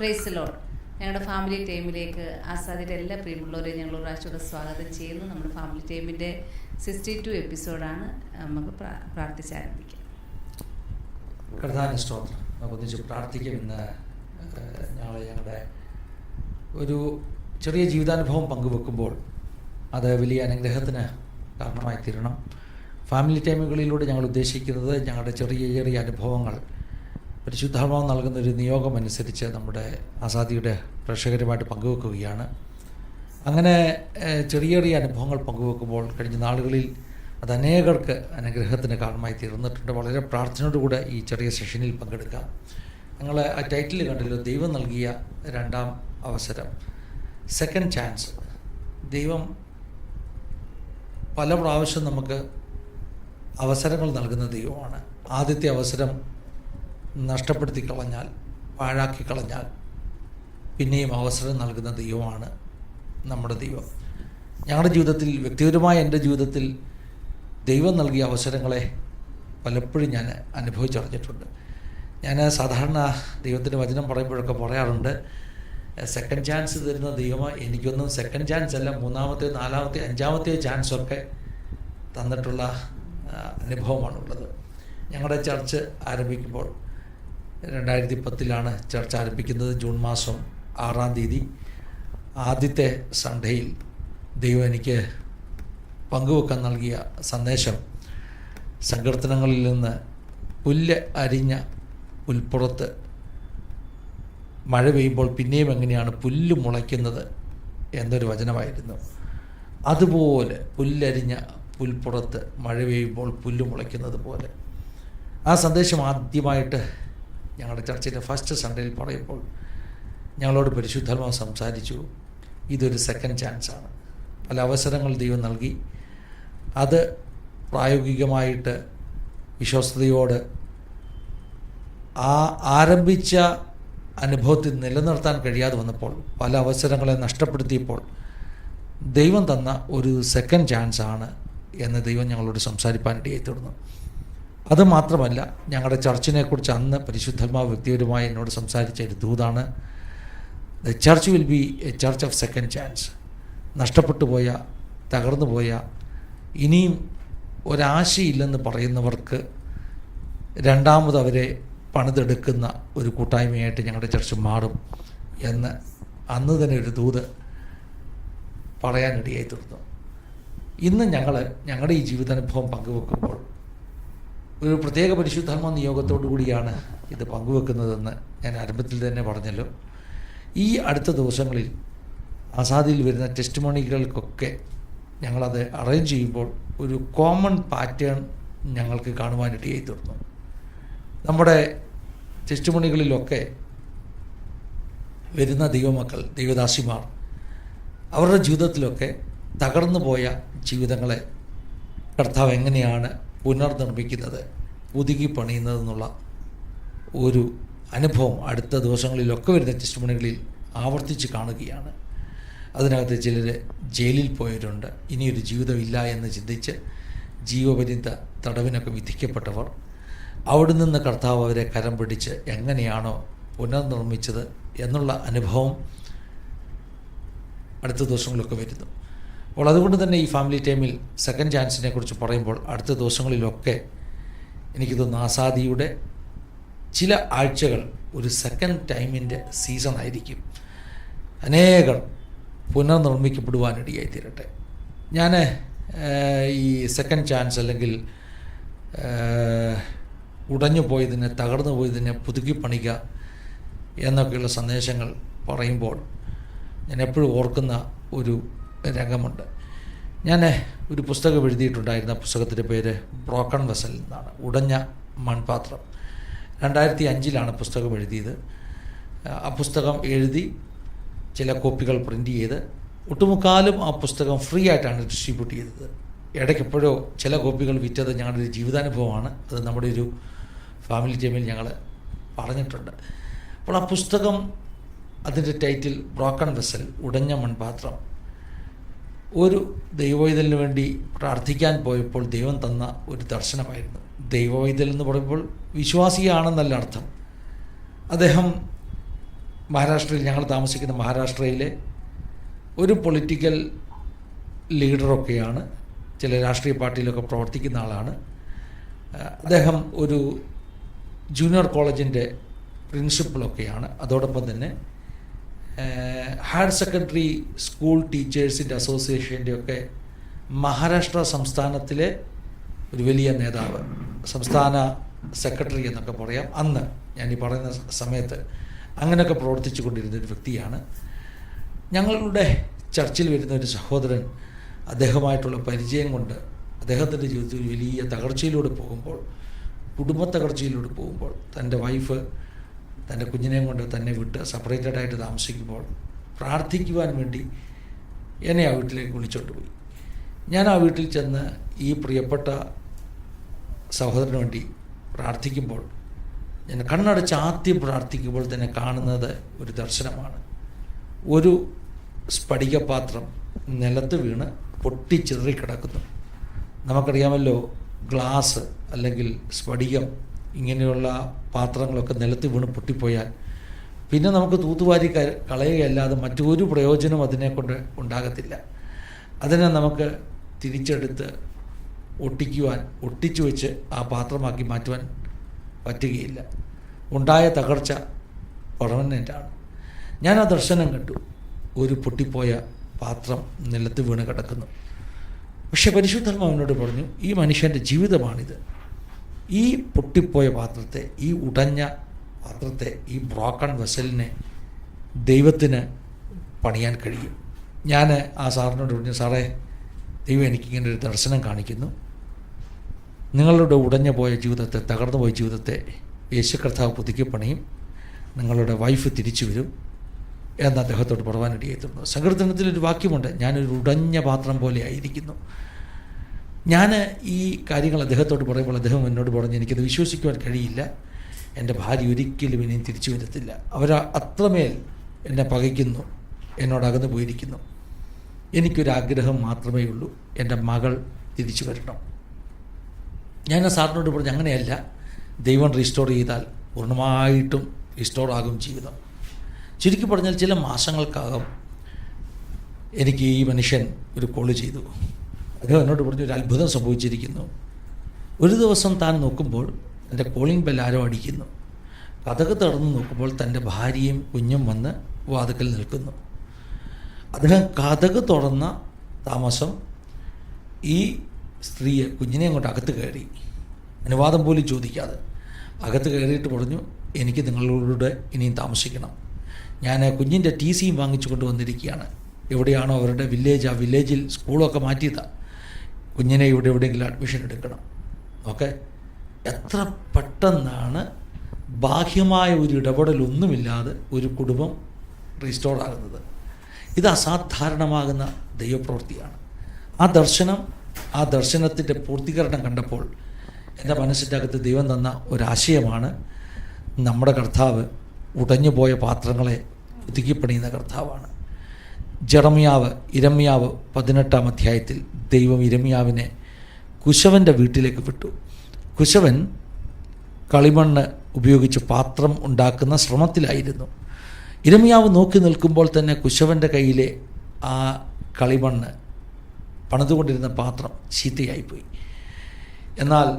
Price load ഞങ്ങളുടെ family ടൈമിലേക്ക് ആസാദിയുടെ എല്ലാ പ്രിയമുള്ളവരെയും ഞങ്ങൾ ഒരു പ്രാവശ്യം സ്വാഗതം ചെയ്യുന്നു. നമ്മുടെ ഫാമിലി ടൈമിന്റെ സിക്സ്റ്റി ടു എപ്പിസോഡാണ് നമുക്ക് പ്രാ- പ്രാർത്ഥിച്ച് ആരംഭിക്കാം. പ്രധാന സ്തോത്രം. നമുക്ക് ഒന്നിച്ച് പ്രാർത്ഥിക്കും ഇന്ന് ഞങ്ങൾ ഞങ്ങളുടെ ഒരു ചെറിയ ജീവിതാനുഭവം പങ്കുവെക്കുമ്പോൾ അത് വലിയ അനുഗ്രഹത്തിന് കാരണമായി തീരണം. ഫാമിലി ടൈമുകളിലൂടെ ഞങ്ങൾ ഉദ്ദേശിക്കുന്നത് ഞങ്ങളുടെ ചെറിയ ചെറിയ അനുഭവങ്ങൾ പരിശുദ്ധാത്മാവ് നൽകുന്ന ഒരു നിയോഗം അനുസരിച്ച് നമ്മുടെ ആസാദിയുടെ പ്രേക്ഷകരുമായിട്ട് പങ്കുവെക്കുകയാണ്. അങ്ങനെ ചെറിയ ചെറിയ അനുഭവങ്ങൾ പങ്കുവെക്കുമ്പോൾ കഴിഞ്ഞ നാളുകളിൽ അത് അനേകർക്ക് അനുഗ്രഹത്തിന് കാരണമായി തീർന്നിട്ടുണ്ട്. വളരെ പ്രാർത്ഥനയോടുകൂടെ ഈ ചെറിയ സെഷനിൽ പങ്കെടുക്കാം. ഞങ്ങൾ ആ ടൈറ്റിൽ കണ്ടല്ലോ ദൈവം നൽകിയ രണ്ടാം അവസരം. സെക്കൻഡ് ചാൻസ് ദൈവം പല പ്രാവശ്യം നമുക്ക് അവസരങ്ങൾ നൽകുന്ന ദൈവമാണ്. ആദ്യത്തെ അവസരം നഷ്ടപ്പെടുത്തി കളഞ്ഞാൽ പാഴാക്കി കളഞ്ഞാൽ പിന്നെയും അവസരം നൽകുന്ന ദൈവമാണ് നമ്മുടെ ദൈവം. ഞങ്ങളുടെ ജീവിതത്തിൽ വ്യക്തിപരമായ എന്റെ ജീവിതത്തിൽ ദൈവം നൽകിയ അവസരങ്ങളെ പലപ്പോഴും ഞാൻ അനുഭവിച്ചറിഞ്ഞിട്ടുണ്ട്. ഞാൻ സാധാരണ ദൈവത്തിന്റെ വചനം പറയുമ്പോഴൊക്കെ പറയാറുണ്ട് സെക്കൻഡ് ചാൻസ് തരുന്ന ദൈവം എനിക്കൊന്നും സെക്കൻഡ് ചാൻസ് അല്ല മൂന്നാമത്തെ നാലാമത്തെ അഞ്ചാമത്തെ ചാൻസൊക്കെ തന്നിട്ടുള്ള അനുഭവമാണുള്ളത്. ഞങ്ങളുടെ ചർച്ച് ആരംഭിക്കുമ്പോൾ രണ്ടായിരത്തി പത്തിലാണ് ചർച്ച ആരംഭിക്കുന്നത്. ജൂൺ മാസം ആറാം തീയതി. ആദ്യത്തെ സൺഡേയിൽ ദൈവം എനിക്ക് പങ്കുവെക്കാൻ നൽകിയ സന്ദേശം സങ്കീർത്തനങ്ങളിൽ നിന്ന് പുല്ല് അരിഞ്ഞ പുൽപ്പുറത്ത് മഴ പെയ്യുമ്പോൾ പിന്നെയും എങ്ങനെയാണ് പുല്ല് മുളയ്ക്കുന്നത് എന്നൊരു വചനമായിരുന്നു. അതുപോലെ പുല്ലരിഞ്ഞ പുൽപ്പുറത്ത് മഴ പെയ്യുമ്പോൾ പുല്ല് മുളയ്ക്കുന്നത് പോലെ. ആ സന്ദേശം ആദ്യമായിട്ട് ഞങ്ങളുടെ ചർച്ചിന്റെ ഫസ്റ്റ് സൺഡേയിൽ പറയുമ്പോൾ ഞങ്ങളോട് പരിശുദ്ധാത്മാവ് സംസാരിച്ചു. ഇതൊരു സെക്കൻഡ് ചാൻസാണ് പല അവസരങ്ങൾ ദൈവം നൽകി. അത് പ്രായോഗികമായിട്ട് വിശ്വസ്തയോട് ആ ആരംഭിച്ച അനുഭവത്തിൽ നിലനിർത്താൻ കഴിയാതെ വന്നപ്പോൾ പല അവസരങ്ങളെ നഷ്ടപ്പെടുത്തിയപ്പോൾ ദൈവം തന്ന ഒരു സെക്കൻഡ് ചാൻസാണ് എന്ന് ദൈവം ഞങ്ങളോട് സംസാരിപ്പാനിടയായി തീർന്നു അത് മാത്രമല്ല ഞങ്ങളുടെ ചർച്ചിനെക്കുറിച്ച് അന്ന് പരിശുദ്ധാത്മാവ് വ്യക്തിപരമായി എന്നോട് സംസാരിച്ച ഒരു ദൂതാണ്. The church will be a church of second chance നഷ്ടപ്പെട്ടു പോയ തകർന്നു പോയ ഇനിയും ഒരാശയില്ലെന്ന് പറയുന്നവർക്ക് രണ്ടാമത് അവരെ പണിതെടുക്കുന്ന ഒരു കൂട്ടായ്മയായിട്ട് ഞങ്ങളുടെ ചർച്ച് മാറും എന്ന് അന്ന് തന്നെ ഒരു ദൂത് പറയാനിടയായി തീർന്നു. ഇന്ന് ഞങ്ങൾ ഞങ്ങളുടെ ഈ ജീവിതാനുഭവം പങ്കുവെക്കുമ്പോൾ ഒരു പ്രത്യേക പരിശുദ്ധാത്മ നിയോഗത്തോടു കൂടിയാണ് ഇത് പങ്കുവെക്കുന്നതെന്ന് ഞാൻ ആരംഭത്തിൽ തന്നെ പറഞ്ഞല്ലോ. ഈ അടുത്ത ദിവസങ്ങളിൽ ആസാദിയിൽ വരുന്ന ടെസ്റ്റ് മണികൾക്കൊക്കെ ഞങ്ങളത് അറേഞ്ച് ചെയ്യുമ്പോൾ ഒരു കോമൺ പാറ്റേൺ ഞങ്ങൾക്ക് കാണുവാനിടയായി തീർന്നു. നമ്മുടെ ടെസ്റ്റ് വരുന്ന ദൈവമക്കൾ ദൈവദാസിമാർ അവരുടെ ജീവിതത്തിലൊക്കെ തകർന്നു പോയ ജീവിതങ്ങളെ കർത്താവ് എങ്ങനെയാണ് പുനർനിർമ്മിക്കുന്നത് പുതുക്കി പണിയുന്നതെന്നുള്ള ഒരു അനുഭവം അടുത്ത ദിവസങ്ങളിലൊക്കെ വരുന്ന ടെസ്റ്റുമണികളിൽ ആവർത്തിച്ച് കാണുകയാണ്. അതിനകത്ത് ചിലർ ജയിലിൽ പോയവരുണ്ട്. ഇനിയൊരു ജീവിതമില്ല എന്ന് ചിന്തിച്ച് ജീവപര്യന്ത തടവിനൊക്കെ വിധിക്കപ്പെട്ടവർ അവിടെ നിന്ന് കർത്താവ് അവരെ കരം പിടിച്ച് എങ്ങനെയാണോ പുനർനിർമ്മിച്ചത് എന്നുള്ള അനുഭവം അടുത്ത ദിവസങ്ങളിലൊക്കെ വരുന്നു. അപ്പോൾ അതുകൊണ്ട് തന്നെ ഈ ഫാമിലി ടൈമിൽ സെക്കൻഡ് ചാൻസിനെ കുറിച്ച് പറയുമ്പോൾ അടുത്ത ദിവസങ്ങളിലൊക്കെ എനിക്ക് തോന്നുന്നു ആസാദിയുടെ ചില ആഴ്ചകൾ ഒരു സെക്കൻഡ് ടൈമിന്റെ സീസൺ ആയിരിക്കും. അനേകർ പുനർനിർമ്മിക്കപ്പെടുവാനിടയായി തീരട്ടെ ഞാൻ ഈ സെക്കൻഡ് ചാൻസ് അല്ലെങ്കിൽ ഉടഞ്ഞു പോയതിനെ തകർന്നു പോയതിനെ പുതുക്കി എന്നൊക്കെയുള്ള സന്ദേശങ്ങൾ പറയുമ്പോൾ ഞാൻ എപ്പോഴും ഓർക്കുന്ന ഒരു രംഗമുണ്ട്. ഞാൻ ഒരു പുസ്തകം എഴുതിയിട്ടുണ്ടായിരുന്ന പുസ്തകത്തിന്റെ പേര് ബ്രോക്കൺ വെസൽ എന്നാണ്. ഉടഞ്ഞ മൺപാത്രം. രണ്ടായിരത്തി അഞ്ചിലാണ് പുസ്തകം എഴുതിയത്. ആ പുസ്തകം എഴുതി ചില കോപ്പികൾ പ്രിന്റ് ചെയ്ത് ഒട്ടുമുക്കാലും ആ പുസ്തകം ഫ്രീ ആയിട്ടാണ് ഡിസ്ട്രിബ്യൂട്ട് ചെയ്തത്. ഇടയ്ക്ക് എപ്പോഴോ ചില കോപ്പികൾ വിറ്റത് ഞങ്ങളുടെ ഒരു ജീവിതാനുഭവമാണ്. അത് നമ്മുടെ ഒരു ഫാമിലി ടൈമിൽ ഞങ്ങൾ പറഞ്ഞിട്ടുണ്ട്. അപ്പോൾ ആ പുസ്തകം അതിന്റെ ടൈറ്റിൽ ബ്രോക്കൺ വെസൽ ഉടഞ്ഞ മൺപാത്രം ഒരു ദൈവവൈതലിന് വേണ്ടി പ്രാർത്ഥിക്കാൻ പോയപ്പോൾ ദൈവം തന്ന ഒരു ദർശനമായിരുന്നു. ദൈവവൈതൽ എന്ന് പറയുമ്പോൾ വിശ്വാസിയാണെന്നല്ല അർത്ഥം. അദ്ദേഹം മഹാരാഷ്ട്രയിൽ ഞങ്ങൾ താമസിക്കുന്ന മഹാരാഷ്ട്രയിലെ ഒരു പൊളിറ്റിക്കൽ ലീഡറൊക്കെയാണ് ചില രാഷ്ട്രീയ പാർട്ടിയിലൊക്കെ പ്രവർത്തിക്കുന്ന ആളാണ്. അദ്ദേഹം ഒരു ജൂനിയർ കോളേജിന്റെ പ്രിൻസിപ്പളൊക്കെയാണ് അതോടൊപ്പം തന്നെ ഹയർ സെക്കൻഡറി സ്കൂൾ ടീച്ചേഴ്സിന്റെ അസോസിയേഷന്റെ ഒക്കെ മഹാരാഷ്ട്ര സംസ്ഥാനത്തിലെ ഒരു വലിയ നേതാവ് സംസ്ഥാന സെക്രട്ടറി എന്നൊക്കെ പറയാം. അന്ന് ഞാൻ ഈ പറയുന്ന സമയത്ത് അങ്ങനെയൊക്കെ പ്രവർത്തിച്ചു കൊണ്ടിരുന്ന ഒരു വ്യക്തിയാണ്. ഞങ്ങളുടെ ചർച്ചിൽ വരുന്ന ഒരു സഹോദരൻ അദ്ദേഹമായിട്ടുള്ള പരിചയം കൊണ്ട് അദ്ദേഹത്തിന്റെ ജീവിതത്തിൽ വലിയ തകർച്ചയിലൂടെ പോകുമ്പോൾ കുടുംബ തകർച്ചയിലൂടെ പോകുമ്പോൾ തന്റെ വൈഫ് തന്റെ കുഞ്ഞിനെയും കൊണ്ട് തന്നെ വിട്ട് സെപ്പറേറ്റഡ് ആയിട്ട് താമസിക്കുമ്പോൾ പ്രാർത്ഥിക്കുവാൻ വേണ്ടി എന്നെ ആ വീട്ടിലേക്ക് വിളിച്ചോണ്ട് പോയി. ഞാൻ ആ വീട്ടിൽ ചെന്ന് ഈ പ്രിയപ്പെട്ട സഹോദരന് വേണ്ടി പ്രാർത്ഥിക്കുമ്പോൾ ഞാൻ കണ്ണടച്ച് ആദ്യം പ്രാർത്ഥിക്കുമ്പോൾ തന്നെ കാണുന്നത് ഒരു ദർശനമാണ്. ഒരു സ്ഫടികപാത്രം നിലത്ത് വീണ് പൊട്ടിച്ചിതറിക്കിടക്കുന്നു നമുക്കറിയാമല്ലോ ഗ്ലാസ് അല്ലെങ്കിൽ സ്ഫടികം ഇങ്ങനെയുള്ള പാത്രങ്ങളൊക്കെ നിലത്ത് വീണ് പൊട്ടിപ്പോയാൽ പിന്നെ നമുക്ക് തൂത്തുവാരി കളയുകയല്ലാതെ മറ്റൊരു പ്രയോജനം അതിനെക്കൊണ്ട് ഉണ്ടാകത്തില്ല. അതിനെ നമുക്ക് തിരിച്ചെടുത്ത് ഒട്ടിക്കുവാൻ ഒട്ടിച്ചു വെച്ച് ആ പാത്രമാക്കി മാറ്റുവാൻ പറ്റുകയില്ല. ഉണ്ടായ തകർച്ച പെർമനന്റാണ് ഞാൻ ആ ദർശനം കണ്ടു. ഒരു പൊട്ടിപ്പോയ പാത്രം നിലത്ത് വീണ് കിടക്കുന്നു. പക്ഷേ പക്ഷെ അവനോട് പറഞ്ഞു ഈ മനുഷ്യന്റെ ജീവിതമാണിത്. ഈ പൊട്ടിപ്പോയ പാത്രത്തെ ഈ ഉടഞ്ഞ പാത്രത്തെ ഈ ബ്രോക്കൺ വെസലിനെ ദൈവത്തിന് പണിയാൻ കഴിയും. ഞാൻ ആ സാറിനോട് പറഞ്ഞു സാറേ ദൈവം എനിക്കിങ്ങനെ ഒരു ദർശനം കാണിക്കുന്നു. നിങ്ങളുടെ ഉടഞ്ഞു പോയ ജീവിതത്തെ തകർന്നു പോയ ജീവിതത്തെ യേശു കർത്താവ് പുതുക്കി പണിയും. നിങ്ങളുടെ വൈഫ് തിരിച്ചു വരും. എന്ന് അദ്ദേഹത്തോട് പറവാനിടയായി തീർന്നു സങ്കീർത്തനത്തിലൊരു വാക്യമുണ്ട് ഞാനൊരു ഉടഞ്ഞ പാത്രം പോലെ ആയിരിക്കുന്നു. ഞാൻ ഈ കാര്യങ്ങൾ അദ്ദേഹത്തോട് പറയുമ്പോൾ അദ്ദേഹം എന്നോട് പറഞ്ഞ് എനിക്കത് വിശ്വസിക്കുവാൻ കഴിയില്ല. എന്റെ ഭാര്യ ഒരിക്കലും ഇനിയും തിരിച്ചു വരത്തില്ല. അവർ അത്രമേൽ എന്നെ പകയ്ക്കുന്നു. എന്നോട് അകന്നു പോയിരിക്കുന്നു. എനിക്കൊരാഗ്രഹം മാത്രമേ ഉള്ളൂ. എന്റെ മകൾ തിരിച്ചു വരണം. ഞാൻ സാറിനോട് പറഞ്ഞു അങ്ങനെയല്ല. ദൈവം റീസ്റ്റോർ ചെയ്താൽ പൂർണമായിട്ടും റീസ്റ്റോർ ആകും ജീവിതം. ചുരുക്കി പറഞ്ഞാൽ ചില മാസങ്ങൾക്കകം എനിക്ക് ഈ മനുഷ്യൻ ഒരു കോൾ ചെയ്തു. അദ്ദേഹം എന്നോട് പറഞ്ഞു ഒരു അത്ഭുതം സംഭവിച്ചിരിക്കുന്നു. ഒരു ദിവസം താൻ നോക്കുമ്പോൾ എന്റെ കോളിംഗ് ബെൽ ആരോ അടിക്കുന്നു. കഥക് തുറന്ന് നോക്കുമ്പോൾ തന്റെ ഭാര്യയും കുഞ്ഞും വന്ന് വാതുക്കൽ നിൽക്കുന്നു. അദ്ദേഹം കഥക് തുറന്ന താമസം ഈ സ്ത്രീയെ കുഞ്ഞിനെ അങ്ങോട്ട് അകത്ത് കയറി. അനുവാദം പോലും ചോദിക്കാതെ അകത്ത് കയറിയിട്ട് പറഞ്ഞു എനിക്ക് നിങ്ങളുടെ ഇനിയും താമസിക്കണം. ഞാൻ കുഞ്ഞിന്റെ ടി സിയും വാങ്ങിച്ചു കൊണ്ട് വന്നിരിക്കുകയാണ്. എവിടെയാണോ അവരുടെ വില്ലേജ് ആ വില്ലേജിൽ സ്കൂളൊക്കെ മാറ്റിയതാണ് കുഞ്ഞിനെ ഇവിടെ എവിടെയെങ്കിലും അഡ്മിഷൻ എടുക്കണം. ഓക്കെ എത്ര പെട്ടെന്നാണ് ബാഹ്യമായ ഒരു ഇടപെടലൊന്നുമില്ലാതെ ഒരു കുടുംബം റീസ്റ്റോർ ആകുന്നത്. ഇത് അസാധാരണമാകുന്ന ദൈവപ്രവൃത്തിയാണ്. ആ ദർശനം ആ ദർശനത്തിന്റെ പൂർത്തീകരണം കണ്ടപ്പോൾ എന്റെ മനസ്സിന്റെ അകത്ത് ദൈവം തന്ന ഒരാശയമാണ് നമ്മുടെ കർത്താവ് ഉടഞ്ഞുപോയ പാത്രങ്ങളെ ഒതുക്കിപ്പണിയുന്ന കർത്താവാണ്. ജെറമിയാവ് ഇരമ്യാവ് പതിനെട്ടാം അധ്യായത്തിൽ ദൈവം ഇരമ്യാവിനെ കുശവന്റെ വീട്ടിലേക്ക് വിട്ടു. കുശവൻ കളിമണ്ണ് ഉപയോഗിച്ച് പാത്രം ഉണ്ടാക്കുന്ന ശ്രമത്തിലായിരുന്നു. ഇരമ്യാവ് നോക്കി നിൽക്കുമ്പോൾ തന്നെ കുശവന്റെ കയ്യിലെ ആ കളിമണ്ണ് പണിതുകൊണ്ടിരുന്ന പാത്രം ചീത്തയായിപ്പോയി. എന്നാൽ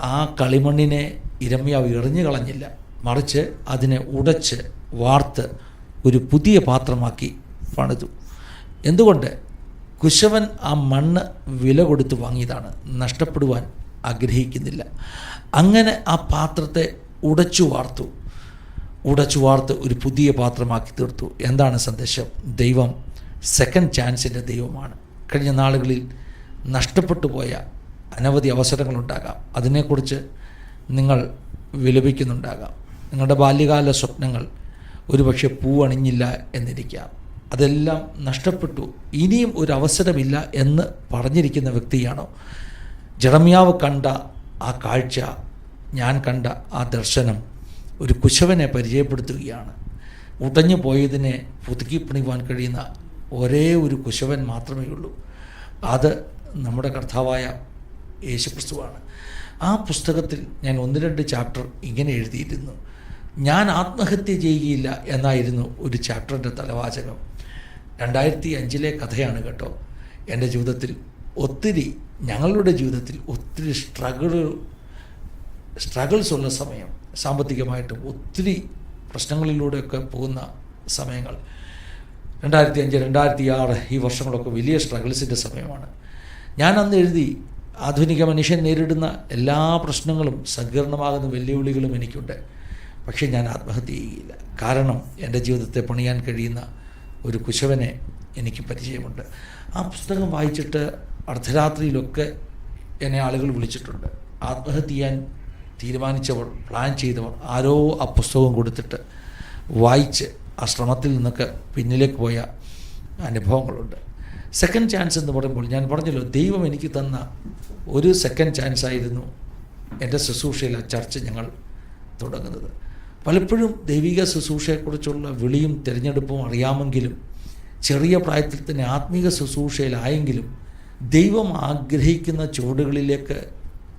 ആ കളിമണ്ണിനെ ഇരമ്യാവ് എറിഞ്ഞു കളഞ്ഞില്ല. മറിച്ച് അതിനെ ഉടച്ച് വാർത്ത് ഒരു പുതിയ പാത്രമാക്കി പണിതു. എന്തുകൊണ്ട്? കുശവൻ ആ മണ്ണ് വില കൊടുത്ത് വാങ്ങിയതാണ്. നഷ്ടപ്പെടുവാൻ ആഗ്രഹിക്കുന്നില്ല. അങ്ങനെ ആ പാത്രത്തെ ഉടച്ചു വാർത്തു. ഉടച്ചു വാർത്ത് ഒരു പുതിയ പാത്രമാക്കി തീർത്തു. എന്താണ് സന്ദേശം? ദൈവം സെക്കൻഡ് ചാൻസിന്റെ ദൈവമാണ്. കഴിഞ്ഞ നാളുകളിൽ നഷ്ടപ്പെട്ടു പോയ അനവധി അവസരങ്ങളുണ്ടാകാം. അതിനെക്കുറിച്ച് നിങ്ങൾ വിലപിക്കുന്നുണ്ടാകാം. നിങ്ങളുടെ ബാല്യകാല സ്വപ്നങ്ങൾ ഒരുപക്ഷെ പൂവണിഞ്ഞില്ല എന്നിരിക്കാം. അതെല്ലാം നഷ്ടപ്പെട്ടു. ഇനിയും ഒരു അവസരമില്ല എന്ന് പറഞ്ഞിരിക്കുന്ന വ്യക്തിയാണ്? ജറമ്യാവ് കണ്ട ആ കാഴ്ച ഞാൻ കണ്ട ആ ദർശനം ഒരു കുശവനെ പരിചയപ്പെടുത്തുകയാണ്. ഉടഞ്ഞു പോയതിനെ പുതുക്കി പണിവാൻ കഴിയുന്ന ഒരേ ഒരു കുശവൻ മാത്രമേ ഉള്ളൂ. അത് നമ്മുടെ കർത്താവായ യേശുക്രിസ്തുവാണ്. ആ പുസ്തകത്തിൽ ഞാൻ ഒന്ന് രണ്ട് ചാപ്റ്റർ ഇങ്ങനെ എഴുതിയിരുന്നു. ഞാൻ ആത്മഹത്യ ചെയ്യുകയില്ല എന്നായിരുന്നു ഒരു ചാപ്റ്ററിന്റെ തലവാചകം. രണ്ടായിരത്തി അഞ്ചിലെ കഥയാണ് കേട്ടോ. എന്റെ ജീവിതത്തിൽ ഒത്തിരി ഞങ്ങളുടെ ജീവിതത്തിൽ ഒത്തിരി സ്ട്രഗിൾ സ്ട്രഗിൾസ് ഉള്ള സമയം സാമ്പത്തികമായിട്ടും ഒത്തിരി പ്രശ്നങ്ങളിലൂടെയൊക്കെ പോകുന്ന സമയങ്ങൾ. രണ്ടായിരത്തി അഞ്ച് രണ്ടായിരത്തി ആറ് ഈ വർഷങ്ങളൊക്കെ വലിയ സ്ട്രഗിൾസിന്റെ സമയമാണ്. ഞാൻ അന്ന് എഴുതി ആധുനിക മനുഷ്യൻ നേരിടുന്ന എല്ലാ പ്രശ്നങ്ങളും സങ്കീർണമാകുന്ന വെല്ലുവിളികളും എനിക്കുണ്ട്. പക്ഷേ ഞാൻ ആത്മഹത്യ ചെയ്യുകയില്ല. കാരണം എന്റെ ജീവിതത്തെ പണിയാൻ കഴിയുന്ന ഒരു കുശവനെ എനിക്ക് പരിചയമുണ്ട്. ആ പുസ്തകം വായിച്ചിട്ട് അർദ്ധരാത്രിയിലൊക്കെ എന്നെ ആളുകൾ വിളിച്ചിട്ടുണ്ട്. ആത്മഹത്യ ചെയ്യാൻ തീരുമാനിച്ചവർ പ്ലാൻ ചെയ്തവർ ആരോ ആ പുസ്തകം കൊടുത്തിട്ട് വായിച്ച് ആ ശ്രമത്തിൽ നിന്നൊക്കെ പിന്നിലേക്ക് പോയ അനുഭവങ്ങളുണ്ട്. സെക്കൻഡ് ചാൻസ് എന്ന് പറയുമ്പോൾ ഞാൻ പറഞ്ഞല്ലോ ദൈവം എനിക്ക് തന്ന ഒരു സെക്കൻഡ് ചാൻസ് ആയിരുന്നു എന്റെ ശുശ്രൂഷയിൽ ആ ചർച്ച ഞങ്ങൾ തുടങ്ങുന്നത്. പലപ്പോഴും ദൈവിക ശുശ്രൂഷയെക്കുറിച്ചുള്ള വിളിയും തിരഞ്ഞെടുപ്പും അറിയാമെങ്കിലും ചെറിയ പ്രായത്തിൽ തന്നെ ആത്മീക ശുശ്രൂഷയിലായെങ്കിലും ദൈവം ആഗ്രഹിക്കുന്ന ചുവടുകളിലേക്ക്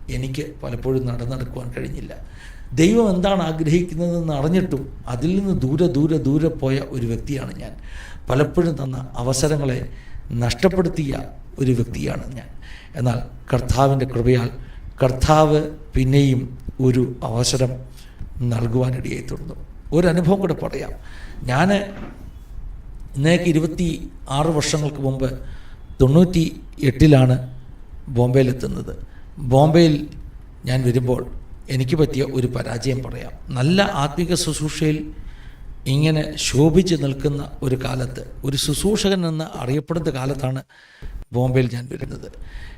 എനിക്ക് പലപ്പോഴും നടന്നെടുക്കുവാൻ കഴിഞ്ഞില്ല. ദൈവം എന്താണ് ആഗ്രഹിക്കുന്നതെന്ന് അറിഞ്ഞിട്ടും അതിൽ നിന്ന് ദൂരെ ദൂരെ ദൂരെ പോയ ഒരു വ്യക്തിയാണ് ഞാൻ. പലപ്പോഴും തന്ന അവസരങ്ങളെ നഷ്ടപ്പെടുത്തിയ ഒരു വ്യക്തിയാണ് ഞാൻ. എന്നാൽ കർത്താവിന്റെ കൃപയാൽ കർത്താവ് പിന്നെയും ഒരു അവസരം നൽകുവാനിടയായി തുടർന്നു ഒരു അനുഭവം കൂടെ പറയാം. ഞാൻ ഇന്നേക്ക് ഇരുപത്തി ആറ് വർഷങ്ങൾക്ക് മുമ്പ് തൊണ്ണൂറ്റി എട്ടിലാണ് ബോംബെയിലെത്തുന്നത്. ബോംബെയിൽ ഞാൻ വരുമ്പോൾ എനിക്ക് പറ്റിയ ഒരു പരാജയം പറയാം. നല്ല ആത്മീക ശുശ്രൂഷയിൽ ഇങ്ങനെ ശോഭിച്ച് നിൽക്കുന്ന ഒരു കാലത്ത് ഒരു ശുശ്രൂഷകൻ എന്ന് അറിയപ്പെടുന്ന കാലത്താണ് ബോംബെയിൽ ഞാൻ വരുന്നത്.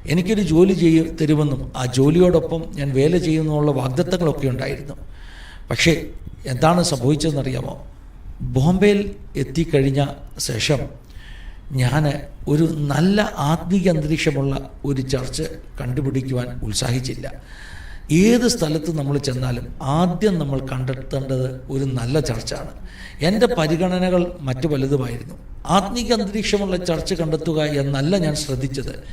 എനിക്കൊരു ജോലി ചെയ്യ തരുമെന്നും ആ ജോലിയോടൊപ്പം ഞാൻ വേല ചെയ്യുമെന്നുള്ള വാഗ്ദത്തങ്ങളൊക്കെ ഉണ്ടായിരുന്നു. പക്ഷേ എന്താണ് സംഭവിച്ചതെന്നറിയാമോ? ബോംബെയിൽ എത്തിക്കഴിഞ്ഞ ശേഷം ഞാൻ ഒരു നല്ല ആത്മീയ അന്തരീക്ഷമുള്ള ഒരു ചർച്ച് കണ്ടുപിടിക്കുവാൻ ഉത്സാഹിച്ചില്ല. ഏത് സ്ഥലത്ത് നമ്മൾ ചെന്നാലും ആദ്യം നമ്മൾ കണ്ടെത്തേണ്ടത് ഒരു നല്ല ചർച്ചാണ്. എന്റെ പരിഗണനകൾ മറ്റു പലതുമായിരുന്നു ആത്മീക അന്തരീക്ഷമുള്ള ചർച്ച് കണ്ടെത്തുക എന്നല്ല ഞാൻ ശ്രദ്ധിച്ചത്.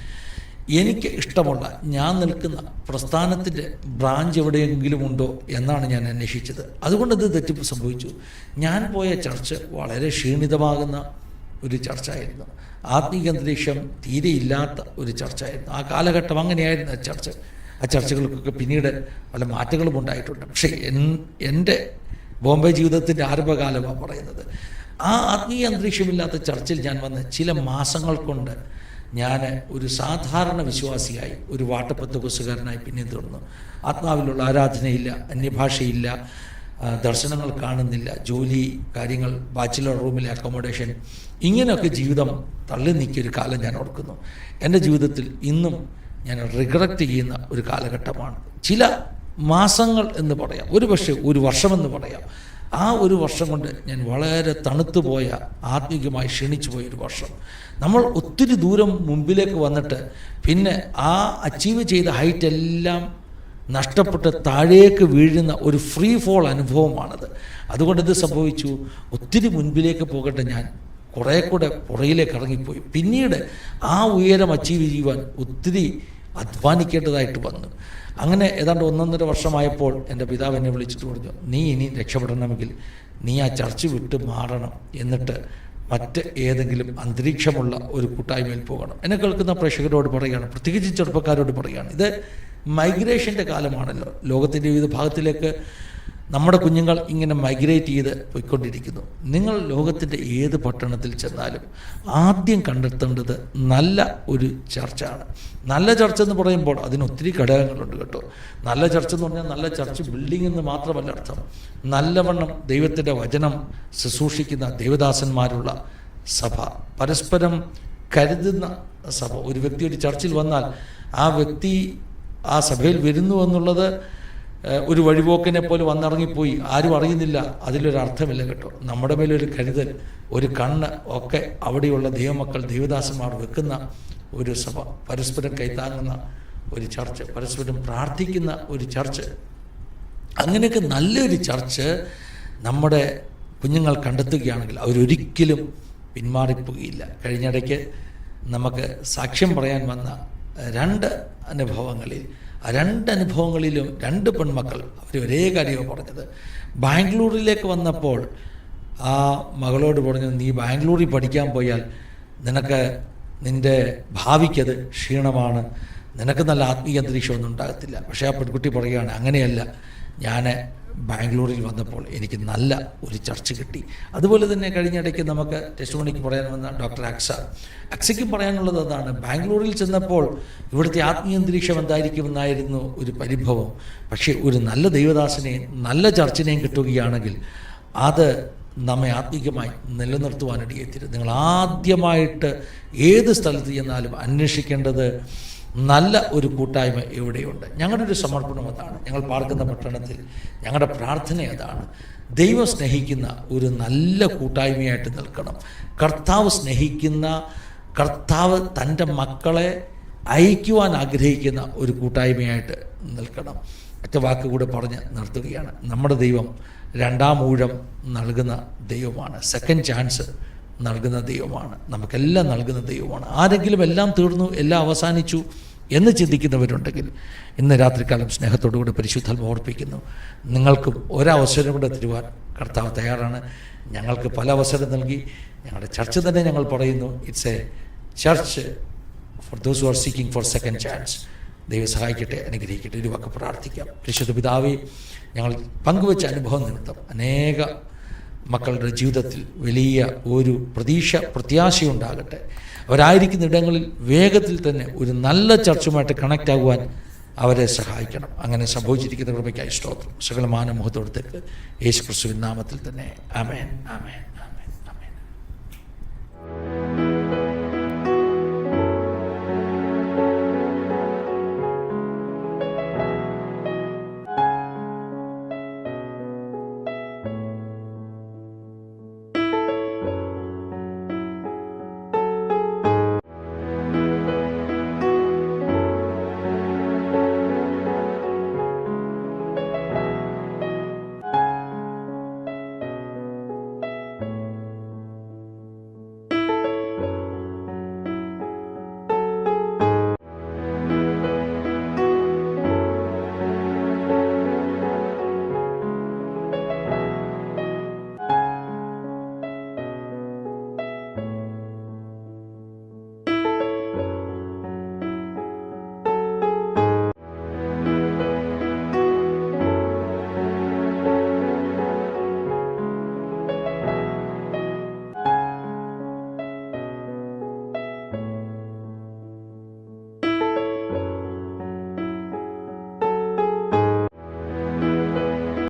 എനിക്ക് ഇഷ്ടമുള്ള ഞാൻ നിൽക്കുന്ന പ്രസ്ഥാനത്തിന്റെ ബ്രാഞ്ച് എവിടെയെങ്കിലും ഉണ്ടോ എന്നാണ് ഞാൻ അന്വേഷിച്ചത്. അതുകൊണ്ട് ഇത് തെറ്റിപ്പ് സംഭവിച്ചു. ഞാൻ പോയ ചർച്ച് വളരെ ക്ഷീണിതമാകുന്ന ഒരു ചർച്ചയായിരുന്നു ആത്മീക അന്തരീക്ഷം തീരെ ഇല്ലാത്ത ഒരു ചർച്ചായിരുന്നു. ആ കാലഘട്ടം അങ്ങനെയായിരുന്നു ആ ചർച്ച്. ആ ചർച്ചകൾക്കൊക്കെ പിന്നീട് പല മാറ്റങ്ങളും ഉണ്ടായിട്ടുണ്ട്. പക്ഷേ എൻ എന്റെ ബോംബെ ജീവിതത്തിന്റെ ആരംഭകാലമാണ് പറയുന്നത്. ആ ആത്മീയ അന്തരീക്ഷമില്ലാത്ത ചർച്ചിൽ ഞാൻ വന്ന് ചില മാസങ്ങൾ കൊണ്ട് ഞാൻ ഒരു സാധാരണ വിശ്വാസിയായി ഒരു വാട്ടപ്പത്തുകുസുകാരനായി പിന്നെ തുടർന്നു. ആത്മാവിലുള്ള ആരാധനയില്ല അന്യഭാഷയില്ല ദർശനങ്ങൾ കാണുന്നില്ല ജോലി കാര്യങ്ങൾ ബാച്ചിലർ റൂമിലെ അക്കോമഡേഷൻ ഇങ്ങനെയൊക്കെ ജീവിതം തള്ളി നീക്കിയൊരു കാലം ഞാൻ ഓർക്കുന്നു. എന്റെ ജീവിതത്തിൽ ഇന്നും ഞാൻ റിഗ്രറ്റ് ചെയ്യുന്ന ഒരു കാലഘട്ടമാണ്. ചില മാസങ്ങൾ എന്ന് പറയാം ഒരു പക്ഷേ ഒരു വർഷമെന്ന് പറയാം. ആ ഒരു വർഷം കൊണ്ട് ഞാൻ വളരെ തണുത്തു പോയ ആത്മീകമായി ക്ഷീണിച്ചു പോയ ഒരു വർഷം. നമ്മൾ ഒത്തിരി ദൂരം മുമ്പിലേക്ക് വന്നിട്ട് പിന്നെ ആ അച്ചീവ് ചെയ്ത ഹൈറ്റ് എല്ലാം നഷ്ടപ്പെട്ട് താഴേക്ക് വീഴുന്ന ഒരു ഫ്രീ ഫോൾ അനുഭവമാണത്. അതുകൊണ്ട് ഇത് സംഭവിച്ചു? ഒത്തിരി മുൻപിലേക്ക് പോകട്ടെ ഞാൻ. കുറേ കൂടെ പുറയിലേക്ക് ഇറങ്ങിപ്പോയി. പിന്നീട് ആ ഉയരം അച്ചീവ് ചെയ്യുവാൻ ഒത്തിരി അധ്വാനിക്കേണ്ടതായിട്ട് വന്നു. അങ്ങനെ ഏതാണ്ട് ഒന്നൊന്നര വർഷമായപ്പോൾ എന്റെ പിതാവ് എന്നെ വിളിച്ചിട്ട് പറഞ്ഞു നീ ഇനി രക്ഷപ്പെടണമെങ്കിൽ നീ ആ ചർച്ച് വിട്ട് മാറണം എന്നിട്ട് മറ്റ് ഏതെങ്കിലും അന്തരീക്ഷമുള്ള ഒരു കൂട്ടായ്മയിൽ പോകണം. എന്നെ കേൾക്കുന്ന പ്രേക്ഷകരോട് പറയുകയാണ് പ്രത്യേകിച്ച് ചെറുപ്പക്കാരോട് പറയുകയാണ് ഇത് മൈഗ്രേഷന്റെ കാലമാണല്ലോ. ലോകത്തിന്റെ വിവിധ ഭാഗത്തിലേക്ക് നമ്മുടെ കുഞ്ഞുങ്ങൾ ഇങ്ങനെ മൈഗ്രേറ്റ് ചെയ്ത് പോയിക്കൊണ്ടിരിക്കുന്നു. നിങ്ങൾ ലോകത്തിന്റെ ഏത് പട്ടണത്തിൽ ചെന്നാലും ആദ്യം കണ്ടെത്തേണ്ടത് നല്ല ഒരു ചർച്ചാണ് നല്ല ചർച്ച എന്ന് പറയുമ്പോൾ അതിന് ഒത്തിരി ഘടകങ്ങളുണ്ട് കേട്ടോ. നല്ല ചർച്ച എന്ന് പറഞ്ഞാൽ നല്ല ചർച്ച് ബിൽഡിംഗ് എന്ന് മാത്രമല്ല അർത്ഥം. നല്ലവണ്ണം ദൈവത്തിന്റെ വചനം ശുശ്രൂഷിക്കുന്ന ദേവദാസന്മാരുള്ള സഭ. പരസ്പരം കരുതുന്ന സഭ. ഒരു വ്യക്തി ഒരു ചർച്ചിൽ വന്നാൽ ആ വ്യക്തി ആ സഭയിൽ വരുന്നു എന്നുള്ളത് ഒരു വഴിപോക്കിനെ പോലെ വന്നിറങ്ങിപ്പോയി. ആരും അറിയുന്നില്ല. അതിലൊരർത്ഥമില്ല കേട്ടോ. നമ്മുടെ മേലൊരു കരുതൽ ഒരു കണ്ണ് ഒക്കെ അവിടെയുള്ള ദൈവമക്കൾ ദൈവദാസന്മാർ വെക്കുന്ന ഒരു സഭ പരസ്പരം കൈത്താങ്ങുന്ന ഒരു ചർച്ച് പരസ്പരം പ്രാർത്ഥിക്കുന്ന ഒരു ചർച്ച്. അങ്ങനെയൊക്കെ നല്ലൊരു ചർച്ച് നമ്മുടെ കുഞ്ഞുങ്ങൾ കണ്ടെത്തുകയാണെങ്കിൽ അവരൊരിക്കലും പിന്മാറിപ്പോകുകയില്ല കഴിഞ്ഞിടയ്ക്ക് നമുക്ക് സാക്ഷ്യം പറയാൻ വന്ന രണ്ട് അനുഭവങ്ങളിൽ രണ്ട് അനുഭവങ്ങളിലും രണ്ട് പെൺമക്കൾ. അവർ ഒരേ കാര്യമാണ് പറഞ്ഞത്. ബാംഗ്ലൂരിലേക്ക് വന്നപ്പോൾ ആ മകളോട് പറഞ്ഞു നീ ബാംഗ്ലൂരിൽ പഠിക്കാൻ പോയാൽ നിനക്ക് നിന്റെ ഭാവിക്കത് ക്ഷീണമാണ്. നിനക്ക് നല്ല ആത്മീയ അന്തരീക്ഷമൊന്നും ഉണ്ടാകത്തില്ല. പക്ഷേ ആ പെൺകുട്ടി പറയുകയാണ് അങ്ങനെയല്ല. ഞാൻ ബാംഗ്ലൂരിൽ വന്നപ്പോൾ എനിക്ക് നല്ല ഒരു ചർച്ച കിട്ടി. അതുപോലെ തന്നെ കഴിഞ്ഞിടയ്ക്ക് നമുക്ക് ടെസ്റ്റുമണിക്ക് പറയാൻ വന്ന ഡോക്ടർ അക്സ. അക്സയ്ക്കും പറയാനുള്ളത് അതാണ് ബാംഗ്ലൂരിൽ ചെന്നപ്പോൾ ഇവിടുത്തെ ആത്മീയ അന്തരീക്ഷം എന്തായിരിക്കുമെന്നായിരുന്നു ഒരു പരിഭവം. പക്ഷേ ഒരു നല്ല ദൈവദാസനെയും നല്ല ചർച്ചിനെയും കിട്ടുകയാണെങ്കിൽ അത് നമ്മെ ആത്മീകമായി നിലനിർത്തുവാനിടയെത്തരും നിങ്ങൾ ആദ്യമായിട്ട് ഏത് സ്ഥലത്ത് ചെന്നാലും അന്വേഷിക്കേണ്ടത് നല്ല ഒരു കൂട്ടായ്മ ഇവിടെയുണ്ട് ഞങ്ങളുടെ ഒരു സമർപ്പണം അതാണ്. ഞങ്ങൾ പാർക്കുന്ന പട്ടണത്തിൽ ഞങ്ങളുടെ പ്രാർത്ഥന അതാണ്. ദൈവം സ്നേഹിക്കുന്ന ഒരു നല്ല കൂട്ടായ്മയായിട്ട് നിൽക്കണം. കർത്താവ് സ്നേഹിക്കുന്ന കർത്താവ് തന്റെ മക്കളെ അയക്കുവാൻ ആഗ്രഹിക്കുന്ന ഒരു കൂട്ടായ്മയായിട്ട് നിൽക്കണം. ഒറ്റ വാക്ക് കൂടെ പറഞ്ഞ് നിർത്തുകയാണ്. നമ്മുടെ ദൈവം രണ്ടാം ഊഴം നൽകുന്ന ദൈവമാണ്. സെക്കൻഡ് ചാൻസ് നൽകുന്ന ദൈവമാണ്. നമുക്കെല്ലാം നൽകുന്ന ദൈവമാണ്. ആരെങ്കിലും എല്ലാം തീർന്നു എല്ലാം അവസാനിച്ചു എന്ന് ചിന്തിക്കുന്നവരുണ്ടെങ്കിൽ ഇന്ന് രാത്രികാലം സ്നേഹത്തോടുകൂടി പരിശുദ്ധാത്മ ഓർപ്പിക്കുന്നു. നിങ്ങൾക്കും ഒരവസരം കൂടെ തരുവാൻ കർത്താവ് തയ്യാറാണ്. ഞങ്ങൾക്ക് പല അവസരം നൽകി. ഞങ്ങളുടെ ചർച്ച തന്നെ ഞങ്ങൾ പറയുന്നു it's a church for those who are seeking for second chance ദൈവം സഹായിക്കട്ടെ അനുഗ്രഹിക്കട്ടെ ഇരുവാക്ക് പ്രാർത്ഥിക്കാം. പരിശുദ്ധ പിതാവേ ഞങ്ങൾ പങ്കുവെച്ച അനുഭവം നിമിത്തം അനേക മക്കളുടെ ജീവിതത്തിൽ വലിയ ഒരു പ്രതീക്ഷ പ്രത്യാശയുണ്ടാകട്ടെ. അവരായിരിക്കുന്ന ഇടങ്ങളിൽ വേഗത്തിൽ തന്നെ ഒരു നല്ല ചർച്ചുമായിട്ട് കണക്റ്റ് ആകുവാൻ അവരെ സഹായിക്കണം. അങ്ങനെ സംഭവിച്ചിരിക്കുന്ന കൃപയ്ക്കായി സ്തോത്രം. സകലമാന മുഖത്തോടത്തേക്ക് യേശു ക്രിസ്തുവിൻ നാമത്തിൽ തന്നെ. ആമേൻ. ആമേൻ.